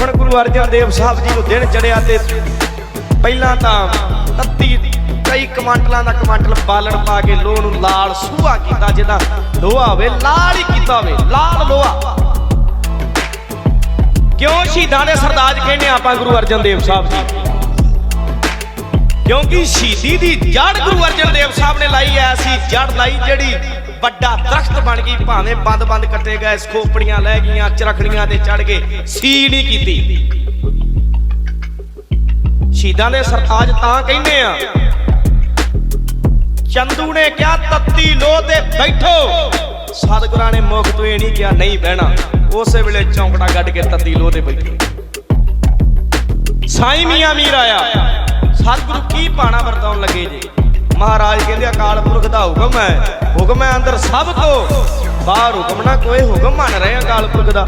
ਹੁਣ ਗੁਰੂ ਅਰਜਨ ਦੇਵ ਸਾਹਿਬ ਜੀ ਨੂੰ ਦਿਨ ਚੜਿਆ ਤੇ ਪਹਿਲਾਂ ਤਾਂ ਤੱਤੀ ਕਈ ਕਮਾਂਟਲਾਂ ਦਾ ਕਮਾਂਟਲ ਬਾਲਣ ਪਾ ਕੇ ਲੋਹ ਨੂੰ ਲਾਲ ਸੂਹਾ ਕੀਤਾ ਜਿੱਦਾਂ ਲੋਹਾ ਹੋਵੇ, ਲਾਲ ਹੀ ਕੀਤਾ ਹੋਵੇ, ਲਾਲ ਲੋਹਾ। ਕਿਉਂ ਸ਼ਹੀਦਾਂ ਦੇ ਸਰਦਾਜ ਕਹਿੰਦੇ ਆਪਾਂ ਗੁਰੂ ਅਰਜਨ ਦੇਵ ਸਾਹਿਬ ਜੀ? ਕਿਉਂਕਿ ਸ਼ਹੀਦੀ ਦੀ ਜੜ ਗੁਰੂ ਅਰਜਨ ਦੇਵ ਸਾਹਿਬ ਨੇ ਲਾਈ ਐ ਸੀ ਜੜ ਲਾਈ ਜਿਹੜੀ ਵੱਡਾ ਦਰਖਤ ਬਣ ਗਈ, ਭਾਵੇਂ ਬੰਦ-ਬੰਦ ਕੱਟੇ ਗਏ, ਸਕੋਪੜੀਆਂ ਲੈ ਗਈਆਂ, ਚਰਖੜੀਆਂ ਤੇ ਚੜ ਗਏ, ਸੀ ਨਹੀਂ ਕੀਤੀ। ਸ਼ਹੀਦਾਂ ਦੇ ਸਰਤਾਜ ਤਾਂ ਕਹਿੰਦੇ ਆ, ਚੰਦੂ ਨੇ ਕਿਹਾ, ਤੱਤੀ ਲੋਹ ਤੇ ਬੈਠੋ। ਸਤਿਗੁਰਾਂ ਨੇ ਮੁਖ ਤੋਂ ਇਹ ਨਹੀਂ ਕਿਹਾ, ਨਹੀਂ ਬਹਿਣਾ। ਉਸੇ ਵੇਲੇ ਚੌਂਕੜਾ ਗੱਡ ਕੇ ਤੱਤੀ ਲੋਹ ਤੇ ਬੈਠੇ। ਸਾਈ ਮੀਆਂ ਮੀਰ ਆਇਆ। ਸਤਿਗੁਰੂ ਕੀ ਪਾਣਾ ਵਰਤਾਉਣ ਲੱਗੇ ਜੀ? ਮਹਾਰਾਜ ਕਹਿੰਦੇ, ਅਕਾਲ ਪੁਰਖ ਦਾ ਹੁਕਮ ਹੈ। ਹੁਕਮ ਹੈ ਅੰਦਰ ਸਭ ਕੋ ਬਾਹਰ ਹੁਕਮ ਨਾ ਕੋਈ, ਹੁਕਮ ਮੰਨ ਰਹੇ ਅਕਾਲ ਪੁਰਖ ਦਾ।